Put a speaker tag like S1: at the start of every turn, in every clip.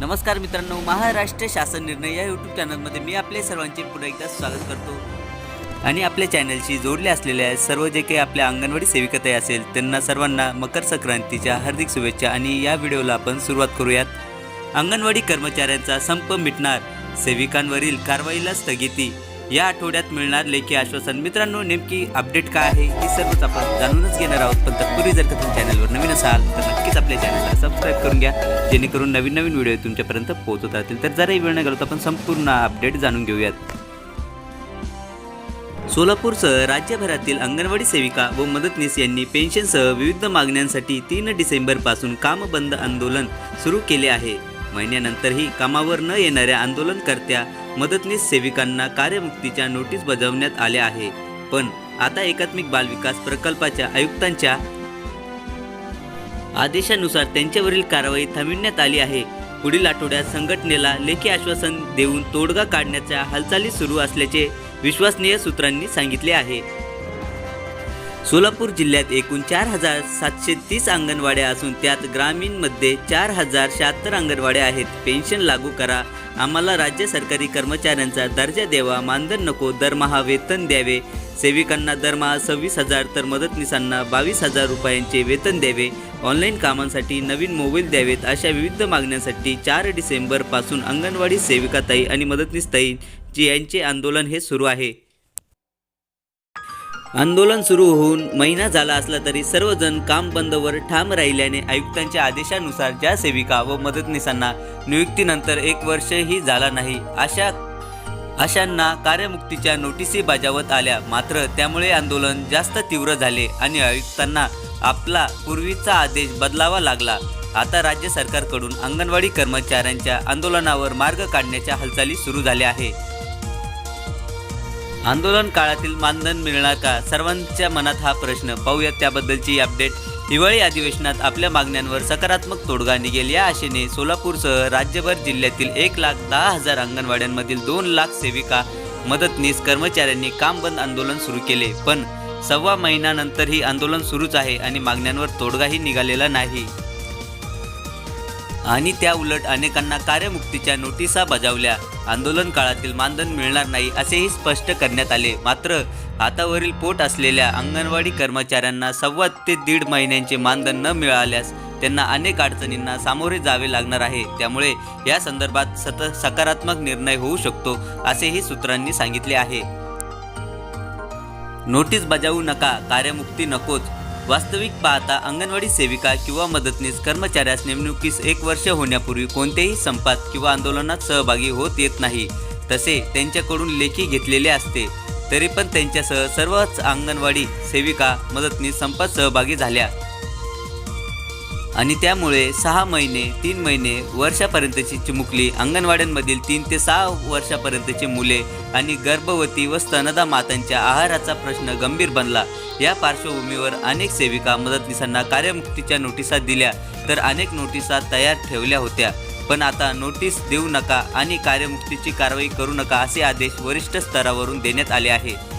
S1: नमस्कार मित्रांनो महाराष्ट्र शासन निर्णय या यूट्यूब चॅनलमध्ये मी आपले सर्वांचे पुन्हा एकदा स्वागत करतो. आणि आपल्या चॅनलशी जोडले असलेल्या सर्व जे काही आपल्या अंगणवाडी सेविकताई असेल त्यांना सर्वांना मकर संक्रांतीच्या हार्दिक शुभेच्छा. आणि या व्हिडिओला आपण सुरुवात करूयात. अंगणवाडी कर्मचाऱ्यांचा संप मिटणार सेविकांवरील कारवाईला स्थगिती. या आठवड्यात मिळणार लेखी आश्वासन. मित्रांनो नेमकी अपडेट काय आहे हे सर्वच आपण जाणूनच घेणार आहोत. पण तत्पूर्वी जर का तुम्ही चॅनलवर नवीन असाल तर नक्कीच आपल्या चॅनलला सबस्क्राईब करून घ्या. जेणेकरून नवीन नवीन व्हिडिओ तुमच्यापर्यंत पोहोचत राहतील. तर जराही वेळ न घालवता आपण संपूर्ण अपडेट जाणून घेऊयात. सोलापूरसह राज्यभरातील अंगणवाडी सेविका व मदतनीस यांनी पेन्शनसह विविध मागण्यांसाठी तीन डिसेंबरपासून काम बंद आंदोलन सुरू केले आहे. महिन्यानंतरही कामावर न येणाऱ्या आंदोलनकर्त्या मदतनीस सेविकांना कार्यमुक्तीच्या नोटीस बजावण्यात आल्या आहे. पण आता एकात्मिक बालविकास प्रकल्पाच्या आयुक्तांच्या आदेशानुसार त्यांच्यावरील कारवाई थांबविण्यात आली आहे. पुढील आठवड्यात संघटनेला लेखी आश्वासन देऊन तोडगा काढण्याच्या हालचाली सुरू असल्याचे विश्वसनीय सूत्रांनी सांगितले आहे. सोलापूर जिल्ह्यात एकूण चार हजार सातशे तीस अंगणवाड्या असून त्यात ग्रामीणमध्ये चार हजार शहात्तर अंगणवाड्या आहेत. पेन्शन लागू करा. आम्हाला राज्य सरकारी कर्मचाऱ्यांचा दर्जा द्यावा. मानधन नको. दरमहा वेतन द्यावे. सेविकांना दरमहा सव्वीस हजार तर मदतनीसांना बावीस हजार रुपयांचे वेतन द्यावे. ऑनलाईन कामांसाठी नवीन मोबाईल द्यावेत अशा विविध मागण्यांसाठी चार डिसेंबरपासून अंगणवाडी सेविकाताई आणि मदतनीसताई यांचे आंदोलन हे सुरू आहे. आंदोलन सुरू होऊन महिना झाला असला तरी सर्वजण काम बंदवर ठाम राहिल्याने आयुक्तांच्या आदेशानुसार ज्या सेविका व मदतनीसांना नियुक्तीनंतर एक वर्षही झाला नाही अशा अशांना कार्यमुक्तीच्या नोटिसी बजावत आल्या. मात्र त्यामुळे आंदोलन जास्त तीव्र झाले आणि आयुक्तांना आपला पूर्वीचा आदेश बदलावा लागला. आता राज्य सरकारकडून अंगणवाडी कर्मचाऱ्यांच्या आंदोलनावर मार्ग काढण्याच्या हालचाली सुरू झाल्या आहे आंदोलन काळातील मानधन मिळणार का? सर्वांच्या मनात हा प्रश्न. पाहूयात त्याबद्दलची अपडेट हिवाळी अधिवेशनात आपल्या मागण्यांवर सकारात्मक तोडगा निघेल. या आशेने सोलापूरसह राज्यभर जिल्ह्यातील एक लाख दहा हजार अंगणवाड्यांमधील दोन लाख सेविका मदतनीस कर्मचाऱ्यांनी काम बंद आंदोलन सुरू केले. पण सव्वा महिन्यानंतरही आंदोलन सुरूच आहे आणि मागण्यांवर तोडगाही निघालेला नाही. आणि त्या उलट अनेकांना कार्यमुक्तीच्या नोटिसा बजावल्या. आंदोलन काळातील मानधन मिळणार नाही असेही स्पष्ट करण्यात आले. मात्र हातावरील पोट असलेल्या अंगणवाडी कर्मचाऱ्यांना सव्वा ते दीड महिन्यांचे मानधन न मिळाल्यास त्यांना अनेक अडचणींना सामोरे जावे लागणार आहे. त्यामुळे या संदर्भात सत सकारात्मक निर्णय होऊ शकतो असेही सूत्रांनी सांगितले आहे. नोटीस बजावू नका कार्यमुक्ती नकोच वास्तविक पाहता अंगणवाडी सेविका किंवा मदतनीस कर्मचाऱ्यास नेमणुकीस एक वर्ष होण्यापूर्वी कोणत्याही संपात किंवा आंदोलनात सहभागी होत येत नाही. तसे त्यांच्याकडून लेखी घेतलेले असते. तरी पण त्यांच्यासह सर्वच अंगणवाडी सेविका मदतनीस संपात सहभागी झाल्या. आणि त्यामुळे सहा महिने तीन महिने वर्षापर्यंतची चिमुकली अंगणवाड्यांमधील तीन ते सहा वर्षापर्यंतची मुले आणि गर्भवती व स्तनदा मातांच्या आहाराचा प्रश्न गंभीर बनला. या पार्श्वभूमीवर अनेक सेविका मदतनीसांना कार्यमुक्तीच्या नोटिसा दिल्या तर अनेक नोटिसा तयार ठेवल्या होत्या. पण आता नोटीस देऊ नका आणि कार्यमुक्तीची कारवाई करू नका असे आदेश वरिष्ठ स्तरावरून देण्यात आले आहे.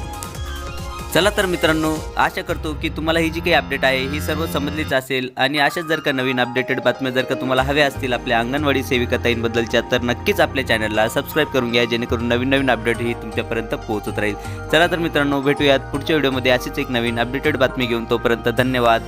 S1: चला तर मित्रांनो आशा करतो की तुम्हाला ही जी काही अपडेट आहे ही सर्व समजलीच असेल. आणि अशाच जर का नवीन अपडेटेड बातम्या जर का तुम्हाला हव्या असतील आपल्या अंगणवाडी सेविकाताईंबद्दलच्या तर नक्कीच आपल्या चॅनलला सबस्क्राईब करून घ्या जेणेकरून नवीन नवीन अपडेट ही तुमच्यापर्यंत पोहोचत राहील. चला तर मित्रांनो भेटूयात पुढच्या व्हिडिओमध्ये अशीच एक नवीन अपडेटेड बातमी घेऊन. तोपर्यंत धन्यवाद.